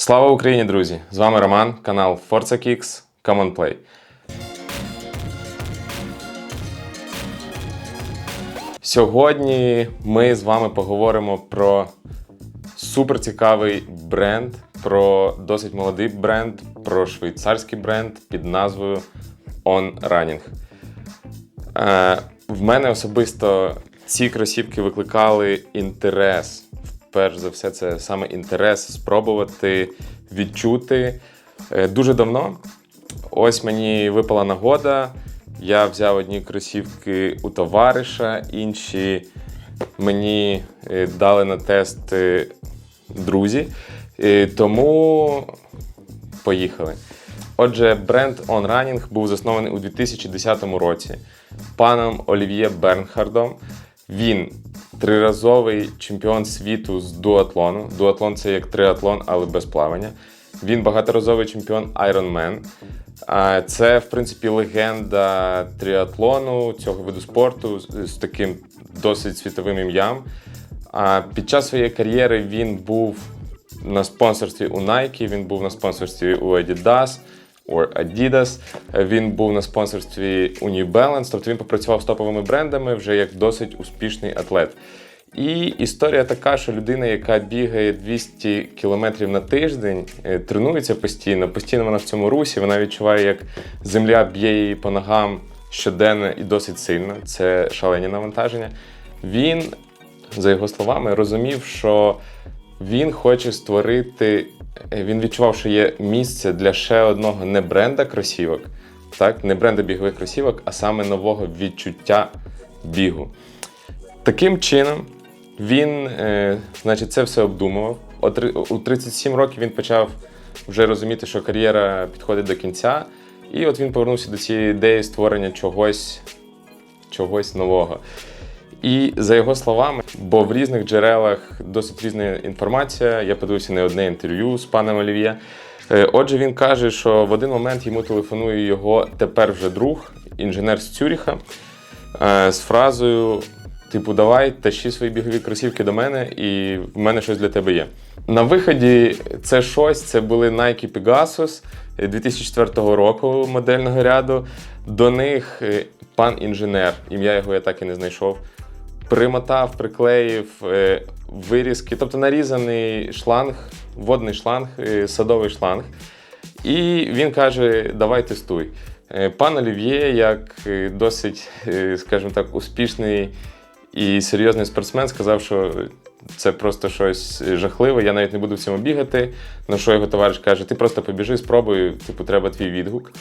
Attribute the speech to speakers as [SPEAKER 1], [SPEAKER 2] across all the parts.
[SPEAKER 1] Слава Україні, друзі! З вами Роман, канал Forza Kicks, Come on Play. Сьогодні ми з вами поговоримо про суперцікавий бренд, про досить молодий бренд, про швейцарський бренд під назвою On Running. Е, в мене особисто ці кросівки викликали інтерес. Перш за все, це саме інтерес спробувати відчути Е, дуже давно. Ось мені випала нагода. Я взяв одні кросівки у товариша, інші мені е, дали на тест е, друзі. Тому поїхали. Отже, бренд On Running був заснований у 2010 році паном Олів'є Бернхардом. Він триразовий чемпіон світу з дуатлону. Дуатлон це як триатлон, але без плавання. Він багаторазовий чемпіон Ironman. Це, в принципі, легенда тріатлону цього виду спорту з- таким досить світовим ім'ям. Під час своєї кар'єри він був на спонсорстві у Nike, він був на спонсорстві у Adidas, or Adidas, він був на спонсорстві у New Balance, тобто він попрацював з топовими брендами вже як досить успішний атлет. І історія така, що людина, яка бігає 200 кілометрів на тиждень, е, тренується постійно, постійно вона в цьому русі, вона відчуває, як земля б'є її по ногам щоденно і досить сильно. Це шалені навантаження. Він, за його словами, розумів, що він хоче створити, е, він відчував, що є місце для ще одного не бренда кросівок, так, не бренда бігових кросівок, а саме нового відчуття бігу. Таким чином, він, е, значить, це все обдумував. У 37 років він почав вже розуміти, що кар'єра підходить до кінця. І от він повернувся до цієї ідеї створення чогось, чогось нового. І за його словами, бо в різних джерелах досить різна інформація. Я подивився не одне інтерв'ю з паном Олів'є. Е, Отже, він каже, що в один момент йому телефонує його тепер вже друг, інженер з Цюріха, е, з фразою: типу, давай, тащи свої бігові кросівки до мене, і в мене щось для тебе є. На виході це щось, це були Nike Pegasus 2004 року модельного ряду. До них е, пан інженер, ім'я його я так і не знайшов, примотав, приклеїв е, вирізки, тобто нарізаний шланг, водний шланг, е, садовий шланг. І він каже: давай тестуй. Е, Пан Олів'є, як досить, скажімо так, успішний і серйозний спортсмен, сказав, що це просто щось жахливе, я навіть не буду в цьому бігати. На що його товариш каже: ти просто побіжи, спробуй, типу, треба твій відгук.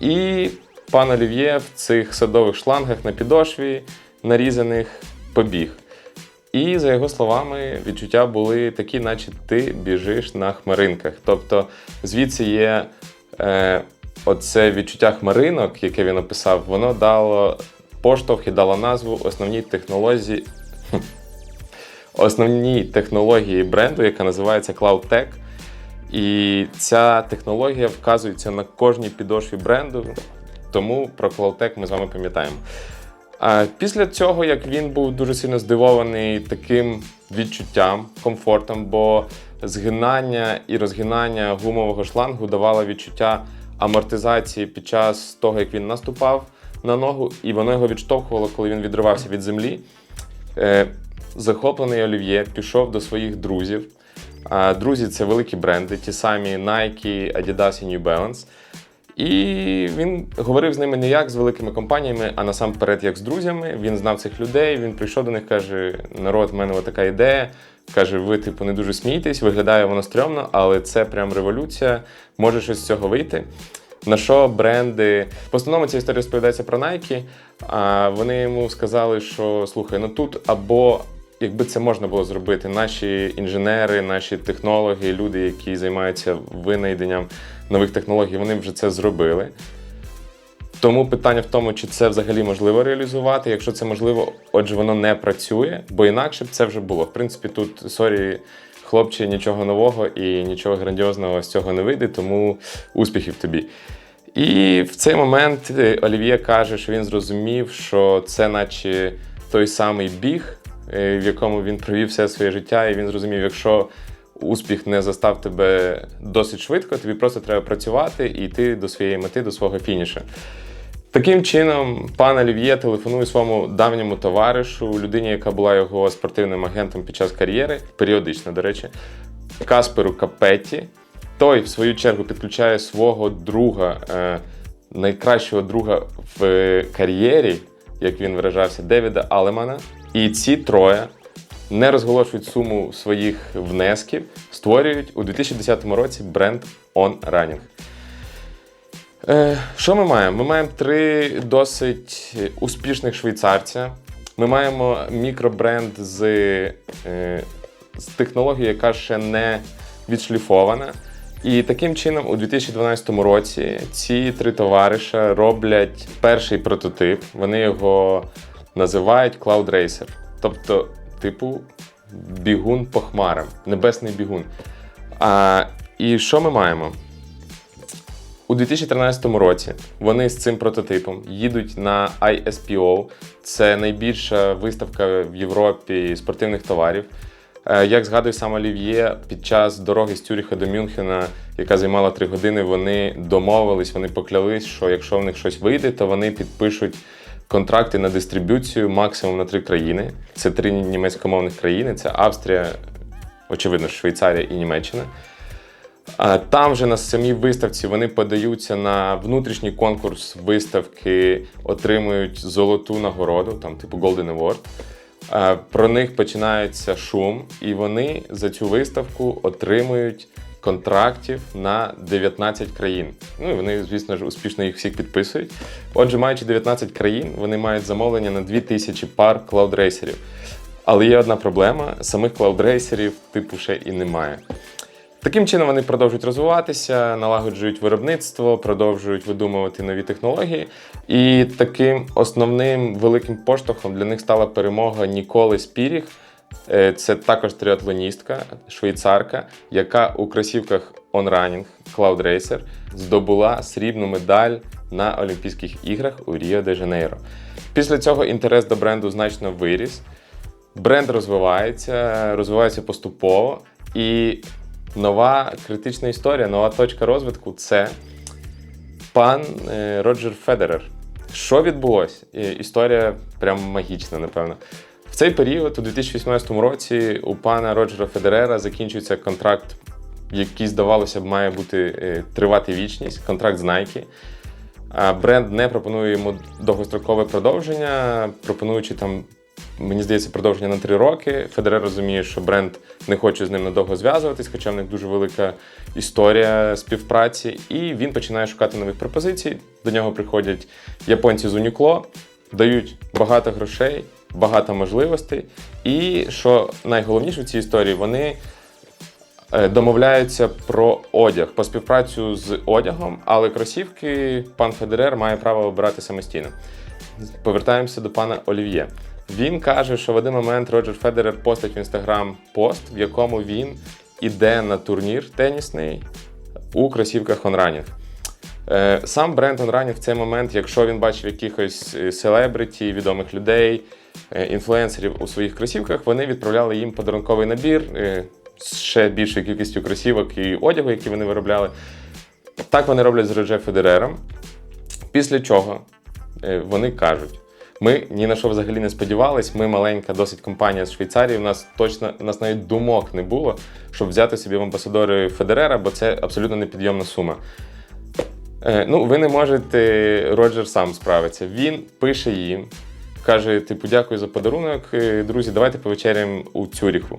[SPEAKER 1] І пан Олів'є в цих садових шлангах на підошві нарізаних побіг. І за його словами, відчуття були такі, наче ти біжиш на хмаринках. Тобто, звідси є е, оце відчуття хмаринок, яке він описав, воно дало поштовх і дало назву основній технології. Основній технології бренду, яка називається CloudTech. І ця технологія вказується на кожній підошві бренду, тому про CloudTech ми з вами пам'ятаємо. Після цього, як він був дуже сильно здивований таким відчуттям, комфортом, бо згинання і розгинання гумового шлангу давало відчуття амортизації під час того, як він наступав на ногу, і воно його відштовхувало, коли він відривався від землі. Е, захоплений Олів'є пішов до своїх друзів. Друзі, це великі бренди, ті самі Nike, Adidas і New Balance. І він говорив з ними не як з великими компаніями, а насамперед як з друзями. Він знав цих людей. Він прийшов до них, каже: народ, в мене така ідея. Каже, ви, типу, не дуже смієтесь, виглядає воно стрьомно, але це прям революція. Може щось з цього вийти. На що бренди. В основному ця історія розповідається про Nike, а вони йому сказали, що слухай, ну тут або якби це можна було зробити, наші інженери, наші технологи, люди, які займаються винайденням нових технологій, вони вже це зробили. Тому питання в тому, чи це взагалі можливо реалізувати. Якщо це можливо, отже, воно не працює, бо інакше б це вже було. В принципі, тут сорі, хлопче, нічого нового і нічого грандіозного з цього не вийде, тому успіхів тобі. І в цей момент е, Олів'є каже, що він зрозумів, що це наче той самий біг, в якому він провів все своє життя, і він зрозумів, якщо успіх не застав тебе досить швидко, тобі просто треба працювати і йти до своєї мети, до свого фінішу. Таким чином, пан Олів'є телефонує своєму давньому товаришу, людині, яка була його спортивним агентом під час кар'єри, періодично, до речі, Касперу Капетті. Той, в свою чергу, підключає свого друга, е, найкращого друга в кар'єрі, як він виражався, Девіда Алемана. І ці троє не розголошують суму своїх внесків, створюють у 2010 році бренд On Running. Е, Що ми маємо? Ми маємо три досить успішних швейцарця. Ми маємо мікробренд з, е, з технологією, яка ще не відшліфована. І таким чином, у 2012 році ці три товариша роблять перший прототип. Вони його називають Cloud Racer. Тобто, типу, бігун по хмарам, небесний бігун. А, і що ми маємо? У 2013 році вони з цим прототипом їдуть на ISPO. Це найбільша виставка в Європі спортивних товарів. Е, Як згадує сам Олів'є, під час дороги з Тюріха до Мюнхена, яка займала три години, вони домовились, вони поклялись, що якщо в них щось вийде, то вони підпишуть контракти на дистриб'юцію максимум на три країни. Це три німецькомовних країни: це Австрія, очевидно, Швейцарія і Німеччина. Там же на самій виставці вони подаються на внутрішній конкурс виставки, отримують золоту нагороду, там типу Golden Award. Про них починається шум, і вони за цю виставку отримують контрактів на 19 країн. Ну і вони, звісно ж, успішно їх всіх підписують. Отже, маючи 19 країн, вони мають замовлення на 2000 пар клаудрейсерів. Але є одна проблема: самих клаудрейсерів, типу, ще і немає. Таким чином вони продовжують розвиватися, налагоджують виробництво, продовжують видумувати нові технології. І таким основним великим поштовхом для них стала перемога Ніколи Спіріх. Е, Це також триатлоністка, швейцарка, яка у кросівках On Running Cloud Racer здобула срібну медаль на Олімпійських іграх у Ріо де Жанейро. Після цього інтерес до бренду значно виріс. Бренд розвивається, розвивається поступово. І нова критична історія, нова точка розвитку це пан е, Роджер Федерер. Що відбулося? Е, Історія прям магічна, напевно. Цей період, у 2018 році, у пана Роджера Федерера закінчується контракт, який, здавалося б, має бути е, тривати вічність, контракт з Nike. Бренд не пропонує йому довгострокове продовження, пропонуючи там, мені здається, продовження на три роки. Федерер розуміє, що бренд не хоче з ним надовго зв'язуватись, хоча в них дуже велика історія співпраці. І він починає шукати нових пропозицій. До нього приходять японці з Uniqlo, дають багато грошей, багато можливостей. І що найголовніше в цій історії, вони е, домовляються про одяг, по співпрацю з одягом, але кросівки пан Федерер має право обирати самостійно. Повертаємося до пана Олів'є. Він каже, що в один момент Роджер Федерер постить в інстаграм пост, в якому він іде на турнір тенісний у кросівках OnRunning. Е, Сам бренд OnRunning в цей момент, якщо він бачив якихось е, селебриті, відомих людей, інфлюенсерів у своїх кросівках, вони відправляли їм подарунковий набір е, з ще більшою кількістю кросівок і одягу, які вони виробляли. Так вони роблять з Роджер Федерером. Після чого е, вони кажуть: ми ні на що взагалі не сподівались. Ми маленька досить компанія з Швейцарії. У нас точно у нас навіть думок не було, щоб взяти собі в амбасадори Федерера, бо це абсолютно непідйомна сума. Е, ну, ви не можете, Роджер сам справиться. Він пише їм, каже: типу, дякую за подарунок. Друзі, давайте повечеряємо у Цюріху.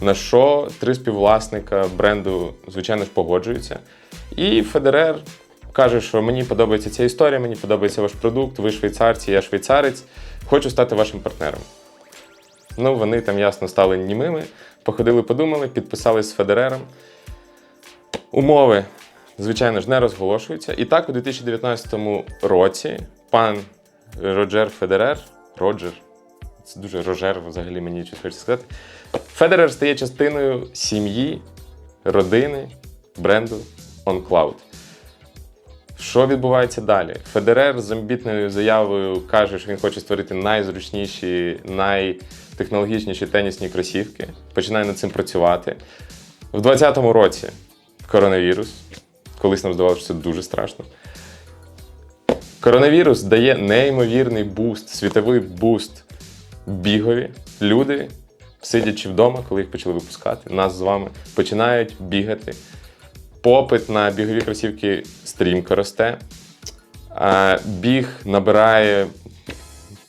[SPEAKER 1] На що три співвласника бренду, звичайно ж, погоджуються. І Федерер каже, що мені подобається ця історія, мені подобається ваш продукт, ви швейцарці, я швейцарець, хочу стати вашим партнером. Ну, вони там ясно стали німими, походили, подумали, підписались з Федерером. Умови, звичайно ж, не розголошуються. І так, у 2019 році пан Роджер Федерер, Роджер, це дуже Рожер, взагалі мені щось хочеться сказати. Федерер стає частиною сім'ї, родини, бренду OnCloud. Що відбувається далі? Федерер з амбітною заявою каже, що він хоче створити найзручніші, найтехнологічніші тенісні кросівки. Починає над цим працювати. В 2020 році коронавірус. Колись нам здавалося, що це дуже страшно. Коронавірус дає неймовірний буст, світовий буст бігові. Люди, сидячи вдома, коли їх почали випускати, нас з вами починають бігати. Попит на бігові кросівки стрімко росте. Біг набирає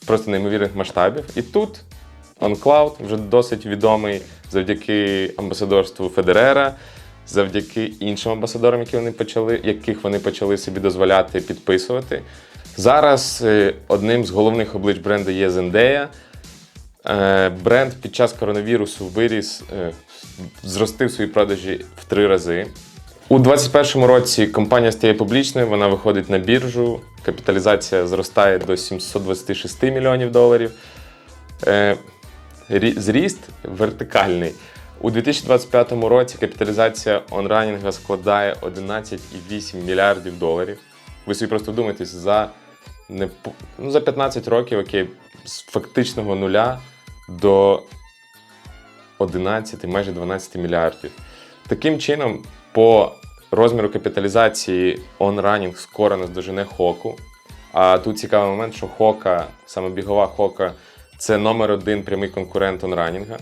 [SPEAKER 1] просто неймовірних масштабів. І тут OnCloud вже досить відомий завдяки амбасадорству Федерера, завдяки іншим амбасадорам, які вони почали, яких вони почали собі дозволяти підписувати. Зараз е, одним з головних облич бренду є. Е, Бренд під час коронавірусу виріс, е, зростив свої продажі в три рази. У 2021 році компанія стає публічною, вона виходить на біржу, капіталізація зростає до 726 мільйонів доларів. Е, Зріст вертикальний. У 2025 році капіталізація онранінга складає 11,8 мільярдів доларів. Ви собі просто вдумайтесь, за, не, ну, за 15 років, окей, з фактичного нуля до 11, майже 12 мільярдів. Таким чином, по розміру капіталізації OnRunning скоро наздожене Хоку. А тут цікавий момент, що Хока, саме бігова Хока, це номер один прямий конкурент OnRunning.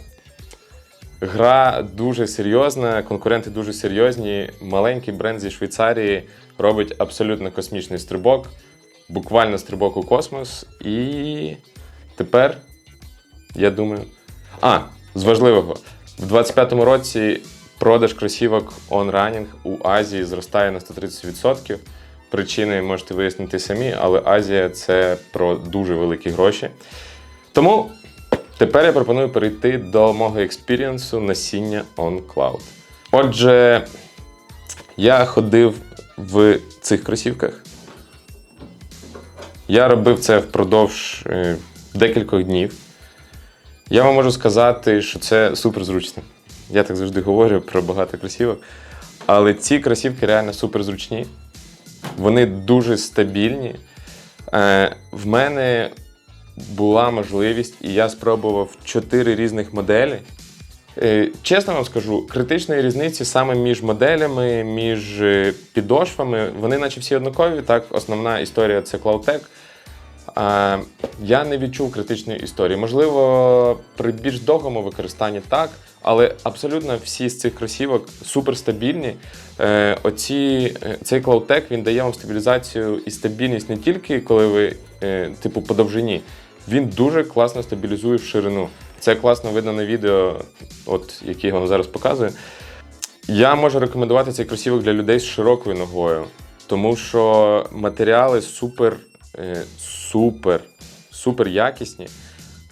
[SPEAKER 1] Гра дуже серйозна, конкуренти дуже серйозні. Маленький бренд зі Швейцарії робить абсолютно космічний стрибок, буквально стрибок у космос. І тепер, я думаю. А, з важливого, в 25-му році продаж кросівок OnRunning у Азії зростає на 130%. Причини можете вияснити самі, але Азія це про дуже великі гроші. Тому тепер я пропоную перейти до мого експірієнсу насіння OnCloud. Отже, я ходив в цих кросівках. Я робив це впродовж е, декількох днів. Я вам можу сказати, що це супер зручно. Я так завжди говорю про багато кросівок. Але ці кросівки реально супер зручні. Вони дуже стабільні. Е, в мене була можливість, і я спробував чотири різних моделі. Е, чесно вам скажу, критичної різниці саме між моделями, між е, підошвами, вони наче всі однакові. Так, основна історія це CloudTech. А, я не відчув критичної історії. Можливо, при більш довгому використанні так, але абсолютно всі з цих кросівок суперстабільні. Е, оці, цей CloudTech він дає вам стабілізацію і стабільність не тільки коли ви, типу, по довжині. Він дуже класно стабілізує в ширину. Це класно видно на відео, от яке я вам зараз показую. Я можу рекомендувати цей кросівок для людей з широкою ногою, тому що матеріали супер, е, супер, супер якісні.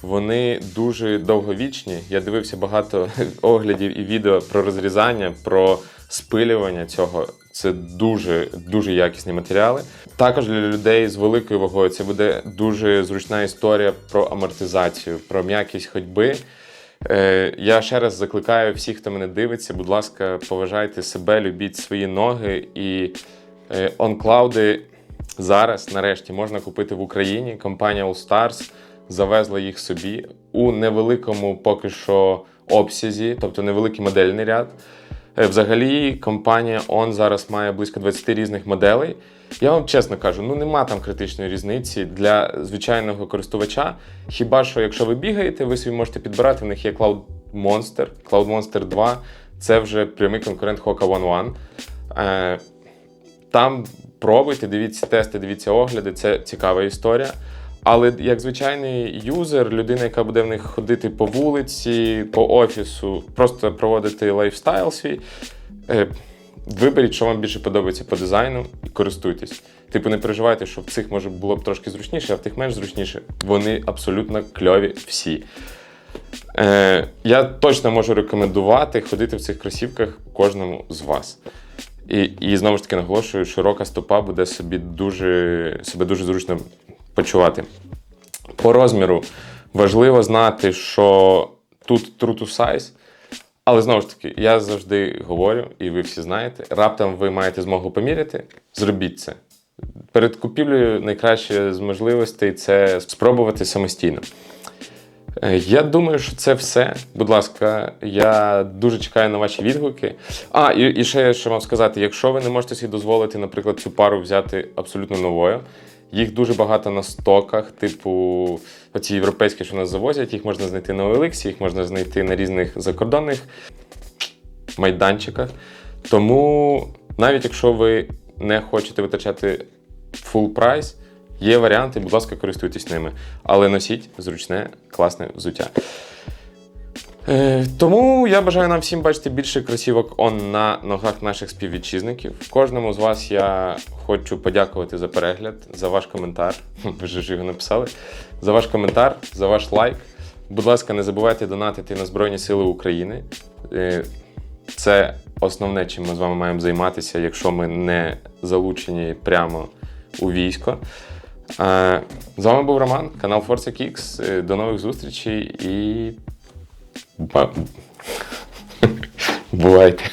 [SPEAKER 1] Вони дуже довговічні. Я дивився багато оглядів і відео про розрізання, про спилювання цього. Це дуже дуже якісні матеріали. Також для людей з великою вагою це буде дуже зручна історія про амортизацію, про м'якість ходьби. Е, я ще раз закликаю всіх, хто мене дивиться, будь ласка, поважайте себе, любіть свої ноги. І е, онклауди зараз, нарешті, можна купити в Україні. Компанія All Stars завезла їх собі у невеликому поки що обсязі, тобто невеликий модельний ряд. Е, Взагалі, компанія On зараз має близько 20 різних моделей. Я вам чесно кажу, ну нема там критичної різниці для звичайного користувача. Хіба що, якщо ви бігаєте, ви собі можете підбирати. В них є Cloud Monster, Cloud Monster 2 це вже прямий конкурент Hoka One One. Е, Там пробуйте, дивіться тести, дивіться огляди, це цікава історія. Але як звичайний юзер, людина, яка буде в них ходити по вулиці, по офісу, просто проводити лайфстайл свій, е, виберіть, що вам більше подобається по дизайну, і користуйтесь. Типу, не переживайте, що в цих може було б трошки зручніше, а в тих менш зручніше. Вони абсолютно кльові всі. Е, я точно можу рекомендувати ходити в цих кросівках кожному з вас. І, і знову ж таки наголошую, широка стопа буде собі дуже, себе дуже зручно почувати. По розміру важливо знати, що тут true to size. Але знову ж таки, я завжди говорю, і ви всі знаєте, раптом ви маєте змогу поміряти, зробіть це. Перед купівлею найкраще з можливостей це спробувати самостійно. Е, Я думаю, що це все. Будь ласка, я дуже чекаю на ваші відгуки. А, і, і ще що вам сказати: якщо ви не можете собі дозволити, наприклад, цю пару взяти абсолютно новою, їх дуже багато на стоках, типу оці європейські, що нас завозять, їх можна знайти на OLX, їх можна знайти на різних закордонних майданчиках. Тому навіть якщо ви не хочете витрачати full прайс, є варіанти, будь ласка, користуйтесь ними. Але носіть зручне, класне взуття. Е, тому я бажаю нам всім бачити більше кросівок он на ногах наших співвітчизників. Кожному з вас я хочу подякувати за перегляд, за ваш коментар. Ви ж його написали. За ваш коментар, за ваш лайк. Будь ласка, не забувайте донатити на Збройні Сили України. Е, Це основне, чим ми з вами маємо займатися, якщо ми не залучені прямо у військо. Е, З вами був Роман, канал Kicks. Е, До нових зустрічей і. Бувайте.